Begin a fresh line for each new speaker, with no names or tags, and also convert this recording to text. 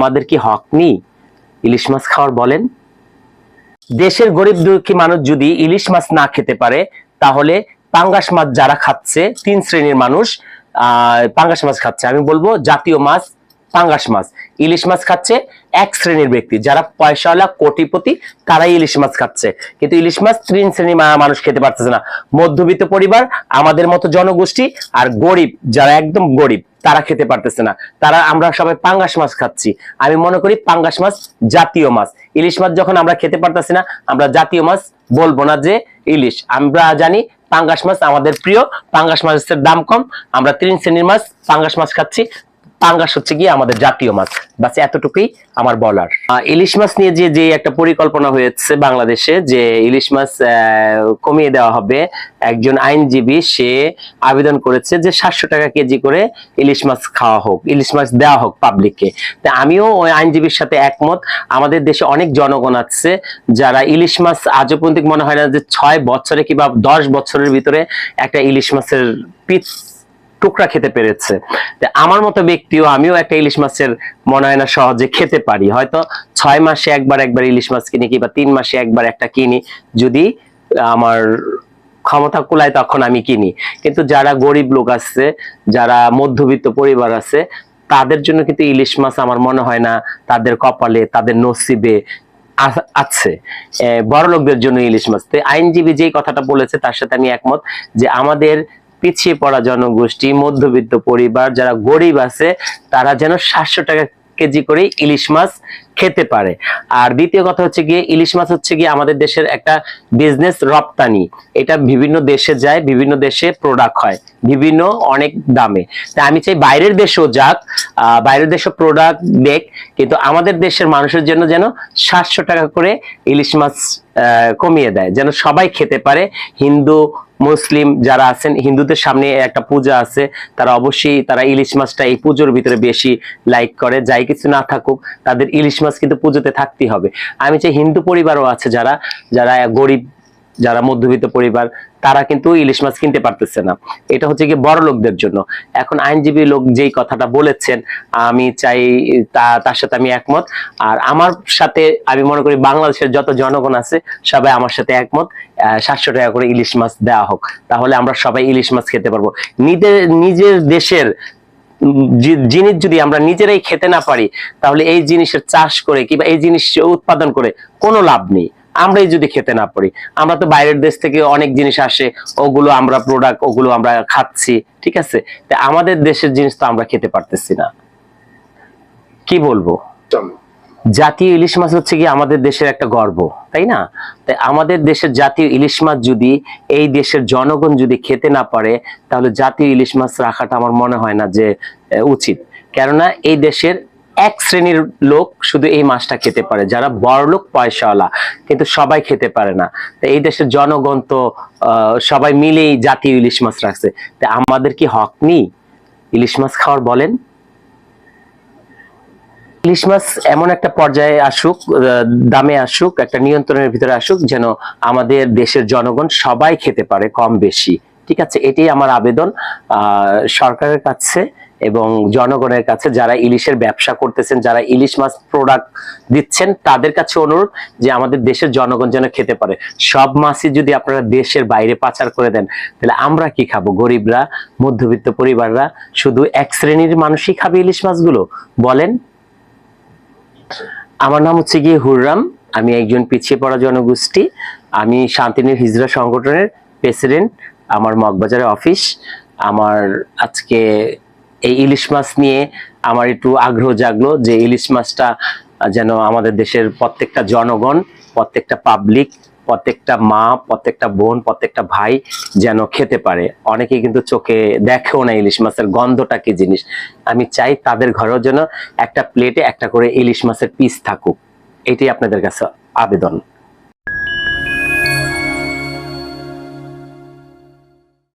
আমাদের কি হক নেই? ইলিশ মাছ খাওয়ার বলেন। দেশের গরিব দুঃখী মানুষ যদি ইলিশ মাছ না খেতে পারে, তাহলে পাঙ্গাস মাছ যারা খাচ্ছে, তিন শ্রেণির মানুষ, আহ, পাঙ্গাস মাছ খাচ্ছে। আমি বলব জাতীয় মাছ পাঙ্গাস মাছ। ইলিশ মাছ খাচ্ছে এক শ্রেণির ব্যক্তি, যারা পয়সাওয়ালা কোটিপতি, তারাই ইলিশ মাছ খাচ্ছে। কিন্তু ইলিশ মাছ তিন শ্রেণির মানুষ খেতে পারতেছে না। মধ্যবিত্ত পরিবার, আমাদের মতো জনগোষ্ঠী আর গরিব, যারা একদম গরিব, তারা খেতে পারতেছে না। তারা, আমরা সবাই পাঙ্গাস মাছ খাচ্ছি। আমি মনে করি পাঙ্গাস মাছ জাতীয় মাছ। ইলিশ মাছ যখন আমরা খেতে পারতেছি না, আমরা জাতীয় মাছ বলব না যে ইলিশ। আমরা জানি পাঙ্গাস মাছ আমাদের প্রিয়, পাঙ্গাস মাছের দাম কম। আমরা তিন শ্রেণির মাছ পাঙ্গাস মাছ খাচ্ছি। পাঙ্গাস হচ্ছে গিয়ে আমাদের জাতীয় মাছ। বাস এতটুকুই আমার বলার। ইলিশ মাছ নিয়ে যে যে একটা পরিকল্পনা হয়েছে বাংলাদেশে যে ইলিশ মাছ কমিয়ে দেওয়া হবে, একজন আইনজীবী সে আবেদন করেছে যে সাতশো টাকা কেজি করে ইলিশ মাছ খাওয়া হোক, ইলিশ মাছ দেওয়া হোক পাবলিককে তা আমিও ওই আইনজীবীর সাথে একমত। আমাদের দেশে অনেক জনগণ আছে যারা ইলিশ মাছ আজও পর্যন্ত মনে হয় না যে ছয় বছরে কিংবা দশ বছরের ভিতরে একটা ইলিশ মাছের পিস টুকরা খেতে পেরেছে। আমার মতো ব্যক্তিও আমিও একটা ইলিশ মাছের, মনে হয় না সহজে খেতে পারি। হয়তো ছয় মাসে একবার একবার ইলিশ মাছ কিনি কিংবা তিন মাসে একবার একটা কিনি। যদি আমার ক্ষমতা কুলায় তখন আমি কিনি। কিন্তু যারা গরিব লোক আছে, যারা মধ্যবিত্ত পরিবার আছে, তাদের জন্য কিন্তু ইলিশ মাছ আমার মনে হয় না তাদের কপালে, তাদের নসিবে আছে। বড় লোকদের জন্য ইলিশ মাছ। তো আইনজীবী যেই কথাটা বলেছে, তার সাথে আমি একমত যে আমাদের পিছিয়ে পড়া জনগোষ্ঠী, মধ্যবিত্ত পরিবার, যারা গরিব আছে, তারা যেন সাতশো টাকা কেজি করে ইলিশ মাছ খেতে পারে। আর দ্বিতীয় কথা হচ্ছে গিয়ে, ইলিশ মাছ হচ্ছে গিয়ে আমাদের দেশের একটা বিজনেস রপ্তানি। এটা বিভিন্ন দেশে যায়, বিভিন্ন দেশে প্রোডাক্ট হয়, বিভিন্ন অনেক দামে। তাই আমি চাই বাইরের দেশেও যাক বাইরের দেশে প্রোডাক্ট দেখ, কিন্তু আমাদের দেশের মানুষের জন্য যেন সাতশো টাকা করে ইলিশ মাছ কমিয়ে দেয়, যেন সবাই খেতে পারে, হিন্দু মুসলিম যারা আছেন, হিন্দুদের সামনে একটা পূজা আছে, তারা অবশ্যই তারা ইলিশ মাছটা এই পুজোর ভিতরে বেশি লাইক করে। যাই কিছু না থাকুক, তাদের ইলিশ মাছ কিন্তু পুজোতে থাকতেই হবে। আমি চাই হিন্দু পরিবারও আছে যারা যারা গরিব, যারা মধ্যবিত্ত পরিবার তারা কিন্তু ইলিশ মাছ কিনতে পারতেছে না। এটা হচ্ছে কি বড় লোকদের জন্য। এখন আইনজীবী লোক যেই কথাটা বলেছেন, আমি চাই তার সাথে আমি একমত। আর আমার সাথে আমি মনে করি বাংলাদেশের যত জনগণ আছে, সবাই আমার সাথে একমত। সাতশো টাকা করে ইলিশ মাছ দেওয়া হোক, তাহলে আমরা সবাই ইলিশ মাছ খেতে পারব। নিজের নিজের দেশের জিনিস যদি আমরা নিজেরাই খেতে না পারি, তাহলে এই জিনিসের চাষ করে কিংবা এই জিনিস উৎপাদন করে কোনো লাভ নেই। আমরাই যদি খেতে না পারি। আমরা তো বাইরের দেশ থেকে অনেক জিনিস আসে ওগুলো আমরা প্রোডাক্ট ওগুলো আমরা খাচ্ছি ঠিক আছে? তা আমাদের দেশের জিনিস তো আমরা খেতে পারতেছি না। কি বলব? জাতীয় ইলিশ মাছ হচ্ছে কি আমাদের দেশের একটা গর্ব তাই না? তাই আমাদের দেশের জাতীয় ইলিশ মাছ যদি এই দেশের জনগণ যদি খেতে না পারে তাহলে জাতীয় ইলিশ মাছ রাখাটা আমার মনে হয় না যে উচিত। কেননা এই দেশের এক শ্রেণির লোক শুধু এই মাছটা খেতে পারে, যারা বড় লোক পয়সাওয়ালা, কিন্তু সবাই খেতে পারে না। এই দেশের জনগণ তো সবাই মিলেই জাতীয় ইলিশ মাছ রাখছে। তা আমাদের কি হক নেই? ইলিশ মাছ খাওয়ার বলেন। ইলিশ মাছ এমন একটা পর্যায়ে আসুক দামে আসুক, একটা নিয়ন্ত্রণের ভিতরে আসুক, যেন আমাদের দেশের জনগণ সবাই খেতে পারে কম বেশি। ঠিক আছে, এটাই আমার আবেদন সরকারের কাছে। এবং জনগণের কাছে যারা ইলিশের ব্যবসা করতেছেন, যারা ইলিশ মাছ প্রোডাক্ট দিচ্ছেন, তাদের কাছে অনুরোধ যে আমাদের দেশের জনগণ যেন খেতে পারে। সব মাছই যদি আপনারা দেশের বাইরে পাচার করে দেন, তাহলে আমরা কি খাব? গরিবরা, মধ্যবিত্ত পরিবাররা শুধু এক শ্রেণির মানুষই খাবে ইলিশ মাছগুলো? বলেন। আমার নাম হচ্ছে গিয়ে হুররাম, আমি একজন পিছিয়ে পড়া জনগোষ্ঠী, আমি শান্তিনীর হিজরা সংগঠনের প্রেসিডেন্ট, আমার মগবাজারের অফিস, আমার আজকে এই ইলিশ মাছ নিয়ে আমার একটু আগ্রহ জাগলো যে ইলিশ মাছটা যেন আমাদের দেশের প্রত্যেকটা জনগণ, প্রত্যেকটা পাবলিক প্রত্যেকটা মা, প্রত্যেকটা বোন, প্রত্যেকটা ভাই যেন খেতে পারে। অনেকে কিন্তু চোখে দেখেও না ইলিশ মাছের গন্ধটা কি জিনিস। আমি চাই তাদের ঘরেও যেন একটা প্লেটে একটা করে ইলিশ মাছের পিস থাকুক। এটাই আপনাদের কাছে আবেদন।